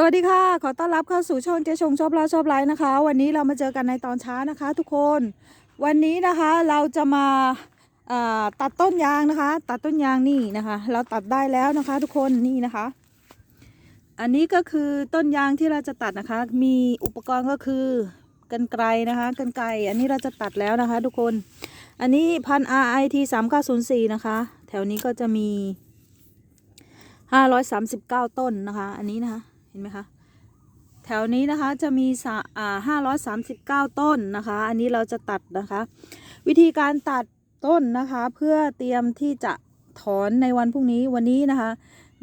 สวัสดีค่ะ ขอต้อนรับเข้าสู่ช่องเจ๊ชงชอบเล่าชอบไลฟ์นะคะ วันนี้เรามาเจอกันในตอนเช้านะคะ ทุกคน วันนี้นะคะเราจะมาาตัดต้นยางนะคะ ตัดต้นยางนี่นะคะ เราตัดได้แล้วนะคะ ทุกคนนี่นะคะ อันนี้ก็คือต้นยางที่เราจะตัดนะคะ มีอุปกรณ์ก็คือกันไกรนะคะกันไกรอันนี้เราจะตัดแล้วนะคะ ทุกคน อันนี้พัน RIT 3904นะคะ แถวนี้ก็จะมี539ต้นนะคะ อันนี้นะคะ ห็นไหมคะแถวนี้นะคะจะมีสะอ่า539ต้นนะคะ อันนี้เราจะตัดนะคะ วิธีการตัดต้นนะคะ เพื่อเตรียมที่จะถอนในวันพรุ่งนี้วันนี้นะคะ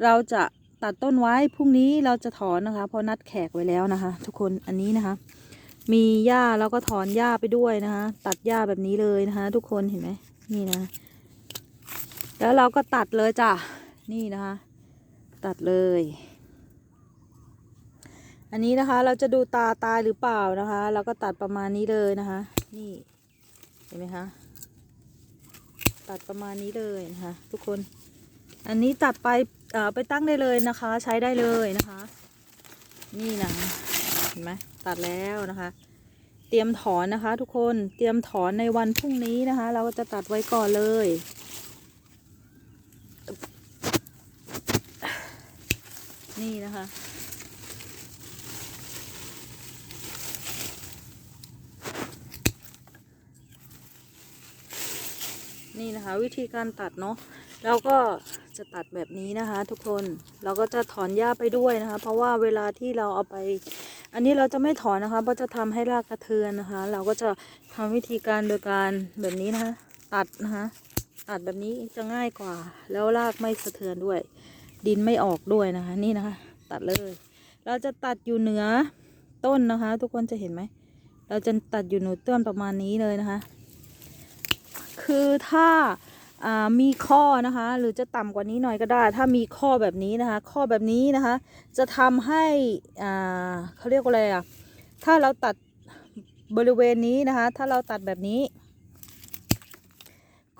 เราจะตัดต้นไว้พรุ่งนี้เราจะถอนนะคะ เพราะนัดแขกไว้แล้วนะคะ ทุกคนอันนี้นะคะ มีหญ้าแล้วก็ถอนหญ้าไปด้วยนะคะ ตัดหญ้าแบบนี้เลยนะคะ ทุกคนเห็นไหมนี่นะ แล้วเราก็ตัดเลยจ้ะนี่นะคะ ตัดเลย อันนี้นะคะเราจะดูตาตายหรือเปล่านะคะเราก็ตัดประมาณนี้เลยนะคะ นี่เห็นไหมคะตัดประมาณนี้เลยนะคะ ทุกคน อันนี้ตัดไปเอ่อไปตั้งได้เลยนะคะ ใช้ได้เลยนะคะ นี่นะเห็นไหมตัดแล้วนะคะ เตรียมถอนนะคะ ทุกคนเตรียมถอนในวันพรุ่งนี้นะคะ เราก็จะตัดไว้ก่อนเลยนี่นะคะ นี่นะคะ วิธีการตัดเนาะเราก็จะตัดแบบนี้นะคะ ทุกคนเราก็จะถอนหญ้าไปด้วยนะคะ เพราะว่าเวลาที่เราเอาไป อันนี้เราจะไม่ถอนนะคะ เพราะจะทำให้รากกระเทือนนะคะ เราก็จะทำวิธีการโดยการแบบนี้นะคะ ตัดนะคะตัดแบบนี้จะง่ายกว่า แล้วรากไม่สะเทือนด้วย ดินไม่ออกด้วยนะคะ นี่นะคะ ตัดเลย เราจะตัดอยู่เหนือต้นนะคะ ทุกคนจะเห็นไหมเราจะตัดอยู่หนือต้นประมาณนี้เลยนะคะ คือถ้ามีข้อนะคะ หรือจะต่ำกว่านี้หน่อยก็ได้ ถ้ามีข้อแบบนี้นะคะ ข้อแบบนี้นะคะ จะทำให้เขาเรียกว่าอะไรอะถ้าเราตัดบริเวณนี้นะคะ ถ้าเราตัดแบบนี้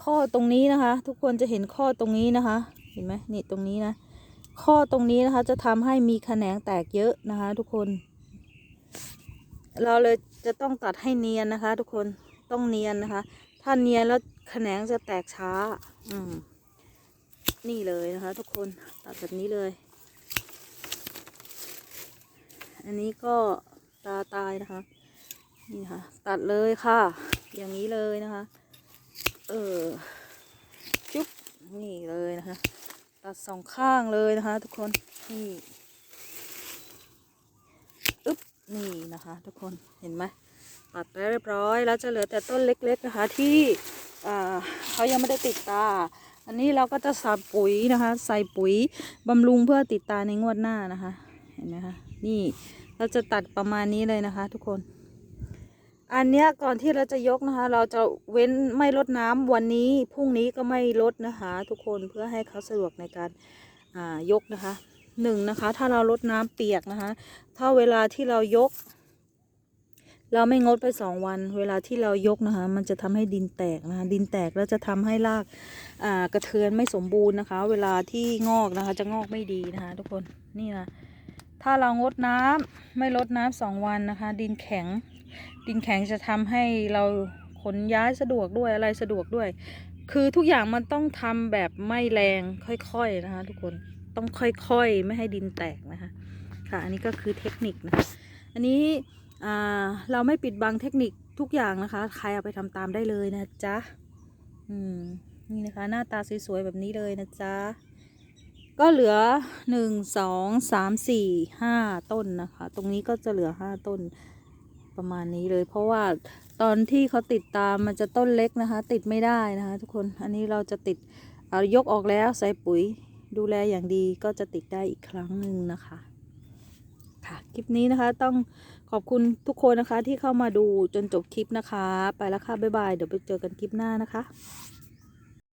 ข้อตรงนี้นะคะ ทุกคนจะเห็นข้อตรงนี้นะคะ เห็นไหมนี่ตรงนี้นะ ข้อตรงนี้นะคะ จะทำให้มีแขนงแตกเยอะนะคะ ทุกคน เราเลยจะต้องตัดให้เนียนนะคะ ทุกคนต้องเนียนนะคะ ถ้าเนียนแล้วแขนงจะแตกช้า อืม นี่เลยนะคะ ทุกคนตัดแบบนี้เลย อันนี้ก็ตาตายนะคะ นี่นะคะตัดเลยค่ะ อย่างนี้เลยนะคะ เออ จุ๊บ นี่เลยนะคะ ตัดสองข้างเลยนะคะ ทุกคน นี่ นี่นะคะ ทุกคนเห็นไหมตัดไปเรียบร้อย แล้วจะเหลือแต่ต้นเล็ก ๆนะคะที่อ่เขายังไม่ได้ติดตา อันนี้เราก็จะใส่ปุ๋ยนะคะ ใส่ปุ๋ยบำรุงเพื่อติดตาในงวดหน้านะคะ เห็นไหมคะนี่เราจะตัดประมาณนี้เลยนะคะ ทุกคน อันเนี้ยก่อนที่เราจะยกนะคะ เราจะเว้นไม่ลดน้ำวันนี้พรุ่งนี้ก็ไม่ลดนะคะ ทุกคนเพื่อให้เขาสะดวกในการอ่ายกนะคะ หนึ่งนะคะ ถ้าเราลดน้ำเปียกนะคะ ถ้าเวลาที่เรายก เราไม่งดไปสองวัน เวลาที่เรายกนะคะ มันจะทำให้ดินแตกนะคะ ดินแตกแล้วจะทำให้รากอ่ากระเทือนไม่สมบูรณ์นะคะ เวลาที่งอกนะคะ จะงอกไม่ดีนะคะ ทุกคนนี่นะถ้าเรางดน้ำไม่ลดน้ำสองวันนะคะ ดินแข็ง ดินแข็งจะทำให้เราขนย้ายสะดวกด้วยอะไรสะดวกด้วย คือทุกอย่างมันต้องทำแบบไม่แรงค่อยๆนะคะ ทุกคน ต้องค่อยๆ ไม่ให้ดินแตกนะคะค่ะอันนี้ก็คือเทคนิคนะคะอันนี้เราไม่ปิดบังเทคนิคทุกอย่างนะคะ ใครเอาไปทำตามได้เลยนะจ๊ะอืมนี่นะคะ หน้าตาสวยๆแบบนี้เลยนะจ๊ะก็เหลือหนึ่งสองสามสี่ห้าต้นนะคะ ตรงนี้ก็จะเหลือห้าต้นประมาณนี้เลย เพราะว่าตอนที่เขาติดตามมันจะต้นเล็กนะคะ ติดไม่ได้นะคะ ทุกคนอันนี้เราจะติดเอายกออกแล้วใส่ปุ๋ย ดูแลอย่างดีก็จะติดได้อีกครั้งหนึ่งนะคะ ค่ะ คลิปนี้นะคะต้องขอบคุณทุกคนนะคะที่เข้ามาดูจนจบคลิปนะคะ ไปแล้วค่ะ บ๊ายบาย เดี๋ยวไปเจอกันคลิปหน้านะคะ